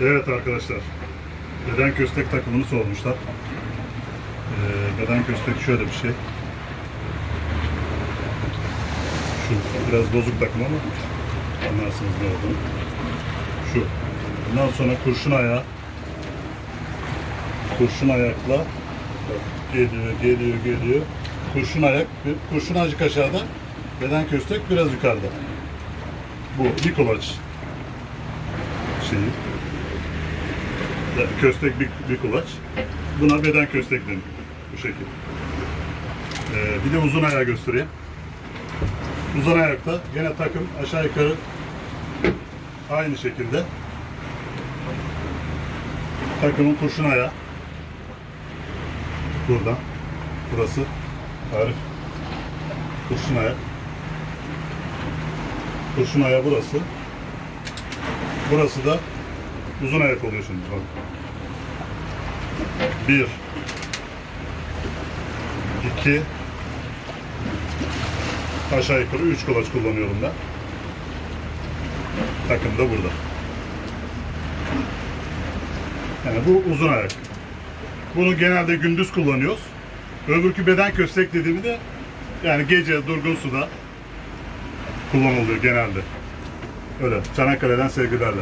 Evet arkadaşlar. Beden köstek takımını sormuşlar. Ee, beden köstek şöyle bir şey. Şu biraz bozuk takım ama anlarsınız ne olduğunu. Şu. Bundan sonra kurşun ayağı. Kurşun ayakla geliyor, geliyor, geliyor. Kurşun ayak, kurşun acık aşağıda, beden köstek biraz yukarıda. Bu bir kolaç şeyi. Köstek bir, bir kulaç. Buna beden köstek denir. Bu şekilde. Ee, bir de uzun ayağı göstereyim. Uzun ayakta gene takım aşağı yukarı aynı şekilde. Takımın kurşun ayağı. Buradan. Burası. Arif. Kurşun ayak. Kurşun ayağı burası. Burası da uzun ayak oluyor şimdi. Bak. Bir. iki, Aşağı yukarı üç kolaç kullanıyorum ben. Takım da burada. Yani bu uzun ayak. Bunu genelde gündüz kullanıyoruz. Öbürkü beden köstek dediğimi de yani gece durgun suda kullanılıyor genelde. Öyle. Çanakkale'den sevgilerle.